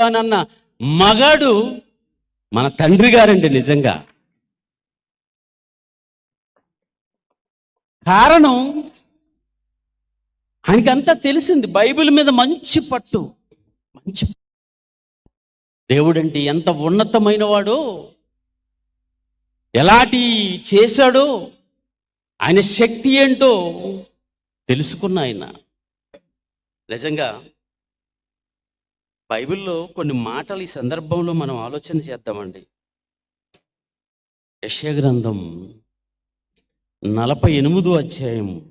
అన్న మగాడు మన తండ్రి గారండి నిజంగా. కారణం ఆయనకంతా తెలిసింది బైబిల్ మీద మంచి పట్టు. మంచి దేవుడంటే ఎంత ఉన్నతమైన వాడో ఎలాంటి చేశాడో ఆయన శక్తి ఏంటో తెలుసుకున్న ఆయన. నిజంగా బైబిల్లో కొన్ని మాటలు ఈ సందర్భంలో మనం ఆలోచన చేద్దామండి. యశ్య గ్రంథం నలభై ఎనిమిదో అధ్యాయం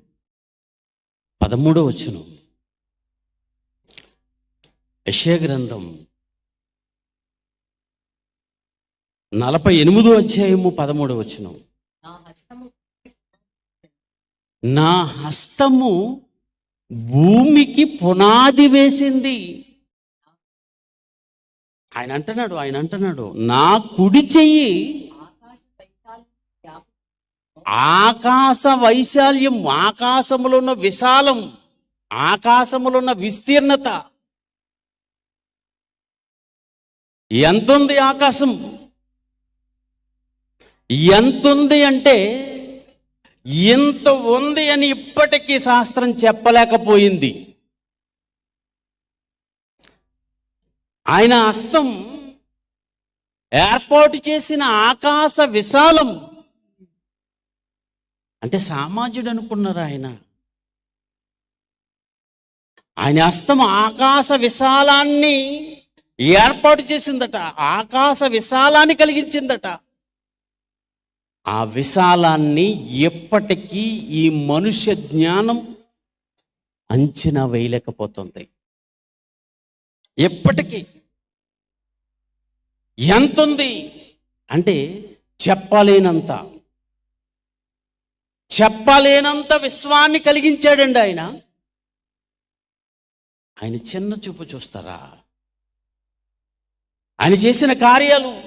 పదమూడో వచ్చును యశ్య గ్రంథం నలభై ఎనిమిదో అధ్యాయము పదమూడో వచ్చును నా హస్తము భూమికి పునాది వేసింది. ఆయన అంటున్నాడు ఆయన అంటున్నాడు నా కుడి చెయ్యి ఆకాశ వైశాల్యం ఆకాశములో ఉన్న విశాలం ఆకాశములో ఉన్న విస్తీర్ణత. ఎంతుంది ఆకాశం? ఎంతుంది అంటే ఇంత ఉంది అని ఇప్పటికీ శాస్త్రం చెప్పలేకపోయింది. ఆయన హస్తం ఏర్పాటు చేసిన ఆకాశ విశాలం. అంటే సామాజ్యుడు అనుకున్నారు ఆయన. ఆయన హస్తం ఆకాశ విశాలాన్ని ఏర్పాటు చేసిందట ఆకాశ విశాలాన్ని కలిగించిందట. ఆ విశాలాన్ని ఎప్పటికీ ఈ మనుష్య జ్ఞానం అంచనా వేయలేకపోతుంది. ఎప్పటికీ ఎంతుంది? అంటే చెప్పలేనంత. చెప్పలేనంత విశ్వాన్ని కలిగించాడండి ఆయన. ఆయన చిన్న చూపు చూస్తారా? ఆయన చేసిన కార్యాలు.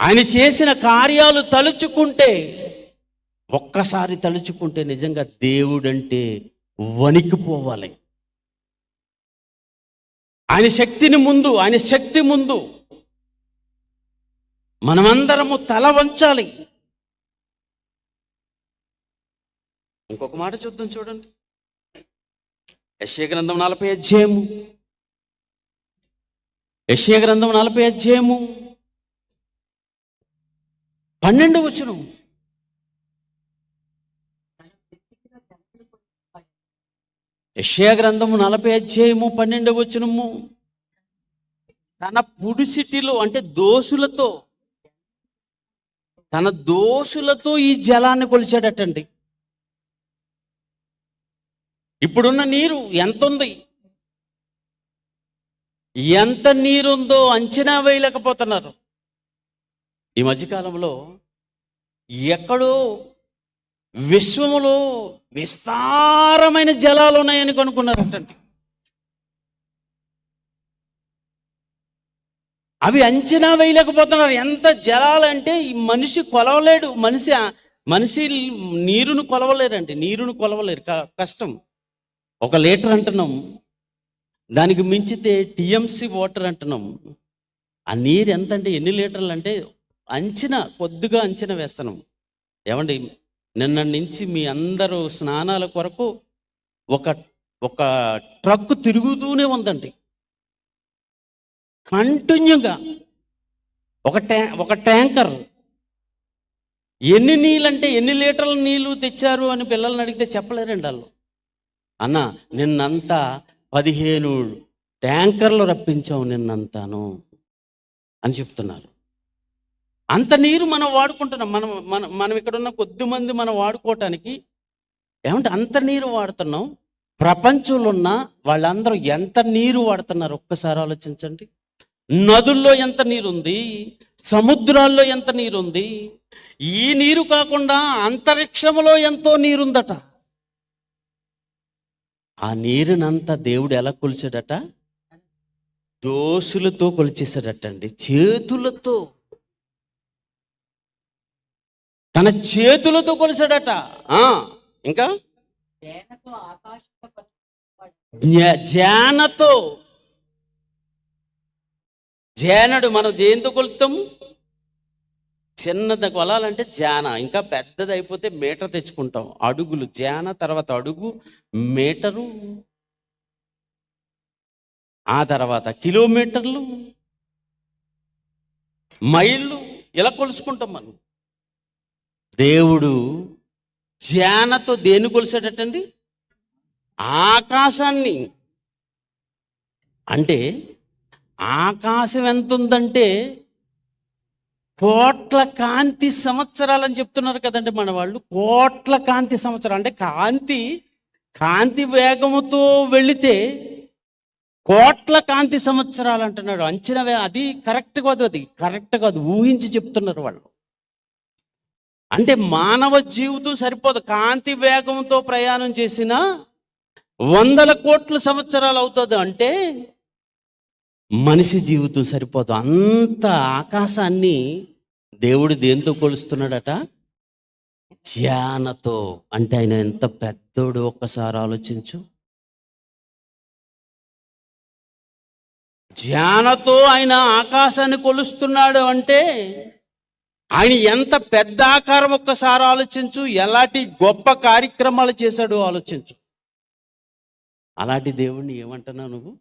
ఆయన చేసిన కార్యాలు తలుచుకుంటే ఒక్కసారి తలుచుకుంటే నిజంగా దేవుడంటే వణికిపోవాలి. ఆయన శక్తిని ముందు ఆయన శక్తి ముందు మనమందరము తల వంచాలి. ఇంకొక మాట చూద్దాం చూడండి. యశ్య గ్రంథం నలభై అధ్యాయము. యశ్య గ్రంథం నలభై అధ్యాయము. పన్నెండు వచ్చును యషయా గ్రంథము నలభై అధ్యాయము పన్నెండు వచనము. తన పుడిసిటిలో అంటే దోసులతో తన దోసులతో ఈ జలాన్ని కొలిచాడటండి. ఇప్పుడున్న నీరు ఎంత ఉంది ఎంత నీరుందో అంచనా వేయలేకపోతున్నారు. ఈ మధ్యకాలంలో ఎక్కడో విశ్వములో విస్తారమైన జలాలు ఉన్నాయని కనుక్కున్నారటండి అవి అంచనా వేయలేకపోతున్నారు. ఎంత జలాలు అంటే ఈ మనిషి కొలవలేడు. మనిషి మనిషి నీరును కొలవలేరండి నీరును కొలవలేరు. క- కష్టం. ఒక లీటర్ అంటున్నాం. దానికి మించితే టీఎంసీ వాటర్ అంటున్నాం. ఆ నీరు ఎంత అంటే ఎన్ని లీటర్లు అంటే అంచనా కొద్దిగా అంచనా వేస్తున్నాం. ఏమండి? నిన్న నుంచి మీ అందరూ స్నానాల కొరకు ఒక ఒక ట్రక్ తిరుగుతూనే ఉందండి. కంటిన్యూగా ఒక ట్యా ఒక ట్యాంకర్. ఎన్ని నీళ్ళంటే ఎన్ని లీటర్ల నీళ్ళు తెచ్చారు అని పిల్లల్ని అడిగితే చెప్పలేరండి వాళ్ళు. అన్న నిన్నంతా పదిహేను ట్యాంకర్లు రప్పించావు నిన్నంతాను అని చెప్తున్నారు. అంత నీరు మనం వాడుకుంటున్నాం. మనం మనం మనం ఇక్కడ ఉన్న కొద్ది మంది మనం వాడుకోవటానికి ఏమంటే అంత నీరు వాడుతున్నాం. ప్రపంచంలో ఉన్న వాళ్ళందరూ ఎంత నీరు వాడుతున్నారు? ఒక్కసారి ఆలోచించండి. నదుల్లో ఎంత నీరు ఉంది సముద్రాల్లో ఎంత నీరు ఉంది ఈ నీరు కాకుండా అంతరిక్షంలో ఎంతో నీరుందట. ఆ నీరునంతా దేవుడు ఎలా కొలిచాడట? దోసులతో కొలిచేశాడటండి. చేతులతో. తన చేతులతో కొలిచాడట. ఆ, ఇంకా? జ్ఞానతో జానడు మనం దేంతో కొలుతాము చిన్నది కొలాలంటే జాన ఇంకా పెద్దది అయిపోతే మీటర్ తెచ్చుకుంటాం. అడుగులు జాన తర్వాత అడుగు మీటరు. ఆ తర్వాత కిలోమీటర్లు. మైళ్ళు. ఇలా కొలుసుకుంటాం మనం. దేవుడు జానతో దేన్ని కొలిసాడటండి? ఆకాశాన్ని. అంటే ఆకాశం ఎంత ఉందంటే కోట్ల కాంతి సంవత్సరాలు అని చెప్తున్నారు కదండి మన వాళ్ళు కోట్ల కాంతి సంవత్సరాలు. అంటే కాంతి కాంతి వేగముతో వెళితే కోట్ల కాంతి సంవత్సరాలు అంటున్నాడు. అంచనా వే- అది కరెక్ట్ కాదు అది. కరెక్ట్ కాదు. ఊహించి చెప్తున్నారు వాళ్ళు. అంటే మానవ జీవితం సరిపోదు. కాంతి వేగంతో ప్రయాణం చేసిన వందల కోట్ల సంవత్సరాలు అవుతుంది అంటే మనిషి జీవితం సరిపోదు. అంత ఆకాశాన్ని దేవుడు దేంతో కొలుస్తున్నాడట? ధ్యానతో. అంటే ఆయన ఎంత పెద్దోడు ఒక్కసారి ఆలోచించు. ధ్యానతో ఆయన ఆకాశాన్ని కొలుస్తున్నాడు అంటే ఆయన ఎంత పెద్ద ఆకారం ఒక్కసారి ఆలోచించు ఎలాంటి గొప్ప కార్యక్రమాలు చేశాడో ఆలోచించు. అలాంటి దేవుణ్ణి ఏమంటున్నావు నువ్వు?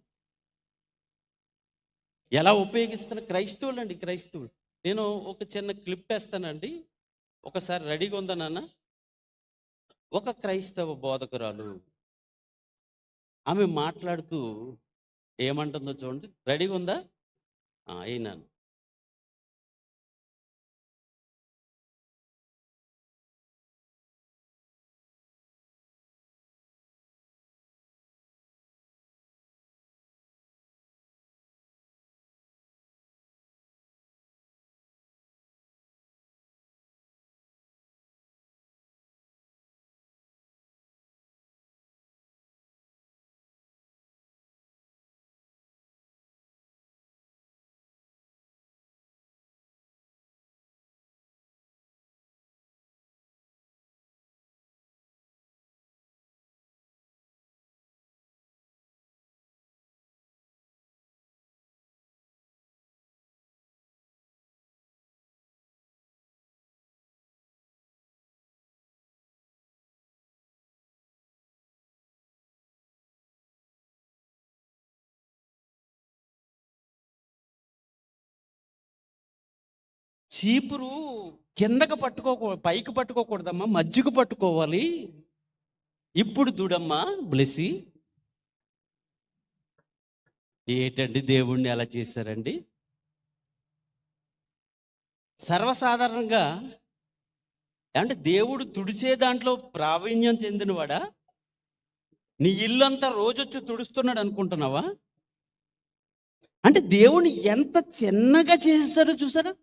ఎలా ఉపయోగిస్తున్న క్రైస్తవులు అండి క్రైస్తవులు. నేను ఒక చిన్న క్లిప్ వేస్తానండి. ఒకసారి రెడీగా ఉందా నాన్న? ఒక క్రైస్తవ బోధకురాలు. ఆమె మాట్లాడుతూ ఏమంటుందో చూడండి. రెడీగా ఉందా? అయినాను చీపురు కిందకు పట్టుకోకూ పైకి పట్టుకోకూడదమ్మా మజ్జిగ పట్టుకోవాలి. ఇప్పుడు చూడమ్మా బ్లెసి ఏంటండి దేవుణ్ణి అలా చేశారండి? సర్వసాధారణంగా అంటే దేవుడు తుడిచే దాంట్లో ప్రావీణ్యం చెందినవాడా? నీ ఇల్లంతా రోజొచ్చి తుడుస్తున్నాడు అనుకుంటున్నావా? అంటే దేవుని ఎంత చిన్నగా చేసేసారో చూసారా?